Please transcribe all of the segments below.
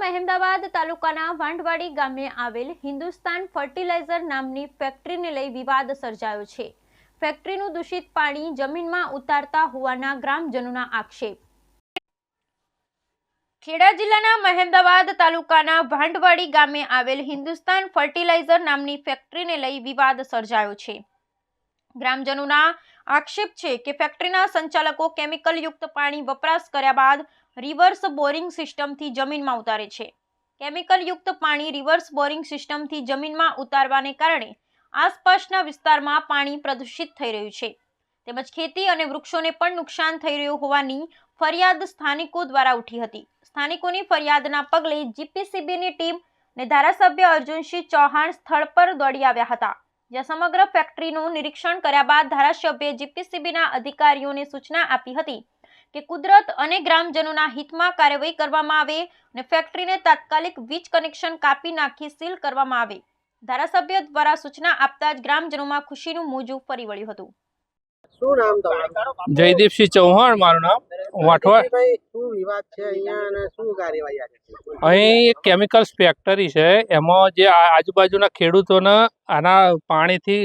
મહેમદાવાદ તાલુકાના વાંઢવાડી ગામે આવેલ હિન્દુસ્તાન ફર્ટિલાઇઝર નામની ફેક્ટરીને લઈ વિવાદ સર્જાયો છે. ફેક્ટરીનું દૂષિત પાણી જમીનમાં ઉતારતા હોવાના ગ્રામજનોના આક્ષેપ. ખેડા જિલ્લાના મહેમદાવાદ તાલુકાના ભાંડવાડી ગામે આવેલ હિન્દુસ્તાન ફર્ટિલાઇઝર નામની ફેક્ટરીને લઈ વિવાદ સર્જાયો છે. ગ્રામજનોના આક્ષેપ છે કે ફેક્ટરીના સંચાલકો કેમિકલ યુક્ત પાણી વપરાશ કર્યા બાદ રિવર્સ બોરિંગ સિસ્ટમથી જમીનમાં ઉતારે છે. કેમિકલ યુક્ત પાણી રિવર્સ બોરિંગ સિસ્ટમથી જમીનમાં ઉતારવાને કારણે આસપાસના વિસ્તારમાં પાણી પ્રદૂષિત થઈ રહ્યું છે. તેમજ ખેતી અને વૃક્ષોને પણ નુકસાન થઈ રહ્યું હોવાની ફરિયાદ સ્થાનિકો દ્વારા ઉઠી હતી. સ્થાનિકોની ફરિયાદના પગલે જીપીસીબીની ટીમ ને ધારાસભ્ય અર્જુનસિંહ ચૌહાણ સ્થળ પર દોડી આવ્યા હતા. જ્યાં સમગ્ર ફેક્ટરીનું નિરીક્ષણ કર્યા બાદ ધારાસભ્યે જીપીસીબીના અધિકારીઓને સૂચના આપી હતી કે કુદરત અને ગ્રામજનોના હિતમાં કાર્યવાહી કરવામાં આવે અને ફેક્ટરીને તાત્કાલિક વીજ કનેક્શન કાપી નાખી સીલ કરવામાં આવે. ધારાસભ્ય દ્વારા સૂચના આપતા જ ગ્રામજનોમાં ખુશીનું મોજું ફરી વળ્યું હતું. શું નામ તમારું? જયદીપસિંહ ચૌહાણ મારું નામ. વાઠવા શું વિવાદ છે અહીંયા અને શું કાર્યવાહી આજે? છે? અહીં એક કેમિકલ્સ ફેક્ટરી છે. એમાં જે આજુબાજુના ખેડૂતોને આના પાણીથી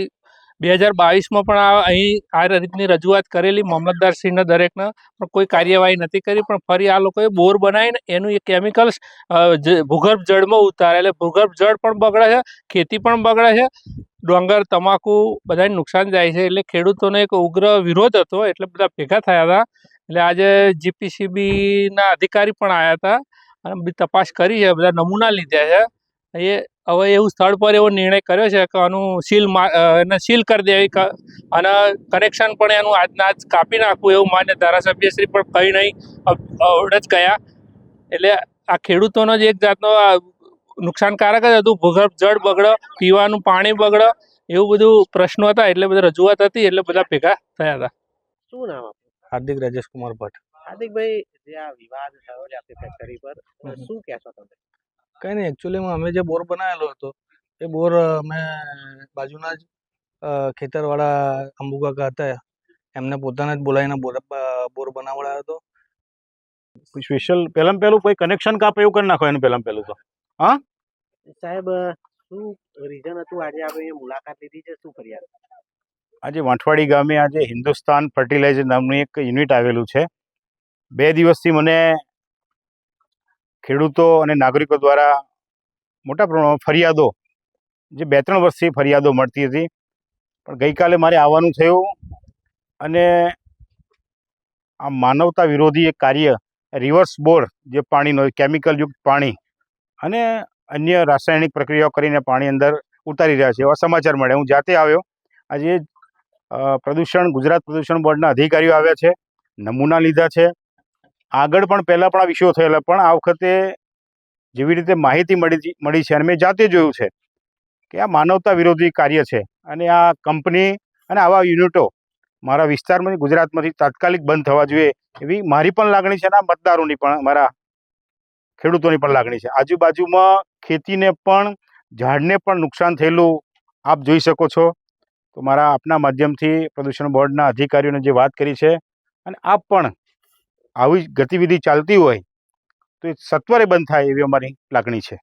બે હજાર બાવીસમાં પણ આ અહીં આ રીતની રજૂઆત કરેલી મામલતદારશ્રીને દરેકને, પણ કોઈ કાર્યવાહી નથી કરી, પણ ફરી આ લોકોએ બોર બનાવીને એનું એ કેમિકલ્સ ભૂગર્ભ જળમાં ઉતારે એટલે ભૂગર્ભ જળ પણ બગડે છે, ખેતી પણ બગડે છે, ડોંગર, તમાકુ બધાને નુકસાન જાય છે. એટલે ખેડૂતોનો એક ઉગ્ર વિરોધ હતો, એટલે બધા ભેગા થયા હતા. એટલે આજે જીપીસીબીના અધિકારી પણ આવ્યા હતા. અને બધી તપાસ કરી છે બધા નમૂના લીધા છે. એ હવે એવું સ્થળ પર એવો નિર્ણય કર્યો છે કે આનું સીલ એને સીલ કરી દેવી અને કનેક્શન પણ એનું આજના આજ કાપી નાખવું એવું માન્ય ધારાસભ્યશ્રી પણ કંઈ નહીં અવ- અવડે જ ગયા. એટલે આ ખેડૂતોનો જ એક જાતનો નુકસાનકારક જ હતું. ભૂગર્ભ જળ બગડો પીવાનું પાણી બગડો એવું બધું પ્રશ્નો હતા એટલે બધા રજૂઆત હતી એટલે બધા ભેગા થયા હતા. શું નામ હાર્દિક રાજેશ કુમાર ભટ્ટ. હાર્દિકભાઈ જે આ વિવાદ થયો છે આપણી ફેક્ટરી પર શું કહેશો તમે? કંઈ નહીં એકચ્યુઅલીમાં અમે જે બોર બનાવેલો હતો એ બોર અમે બાજુના જ ખેતરવાળા અંબુકાકા હતા એમને પોતાને જ બોલાવીને બોર બોર બનાવડાયો હતો. સ્પેશિયલ પહેલાં પહેલું કોઈ કનેક્શન કાપ એવું કરી નાખો એનું પહેલાં પહેલું તો. હા? સાહેબ શું રીઝન હતું? આજે આપણે મુલાકાત લીધી છે શું ફરિયાદ? આજે વાંઠવાડી ગામે આજે હિન્દુસ્તાન ફર્ટિલાઇઝર નામનું એક યુનિટ આવેલું છે. બે દિવસથી મને ખેડૂતો અને નાગરિકો દ્વારા મોટા પ્રમાણમાં ફરિયાદો, જે બે ત્રણ વર્ષથી ફરિયાદો મળતી હતી. પણ ગઈકાલે મારે આવવાનું થયું અને આ માનવતા વિરોધી એક કાર્ય, રિવર્સ બોર જે પાણીનો કેમિકલયુક્ત પાણી અને અન્ય રાસાયણિક પ્રક્રિયાઓ કરીને પાણી અંદર ઉતારી રહ્યા છે એવા સમાચાર મળ્યા. હું જાતે આવ્યો. આજે પ્રદૂષણ, ગુજરાત પ્રદૂષણ બોર્ડના અધિકારીઓ આવ્યા છે. નમૂના લીધા છે. આગળ પણ પહેલાં પણ આ વિષયો થયેલા, પણ આ વખતે જેવી રીતે માહિતી મળી મળી છે અને મેં જાતે જોયું છે કે આ માનવતા વિરોધી કાર્ય છે અને આ કંપની અને આવા યુનિટો મારા વિસ્તારમાંથી ગુજરાતમાંથી તાત્કાલિક બંધ થવા જોઈએ એવી મારી પણ લાગણી છે અને મતદારોની પણ, મારા ખેડૂતોની પણ લાગણી છે. આજુબાજુમાં ખેતીને પણ, ઝાડને પણ નુકસાન થયેલું આપ જોઈ શકો છો. તો મારા આપના માધ્યમથી પ્રદૂષણ બોર્ડના અધિકારીઓને જે વાત કરી છે અને આપ પણ આવી ગતિવિધિ ચાલતી હોય તો એ સત્વરે બંધ થાય એવી અમારી લાગણી છે.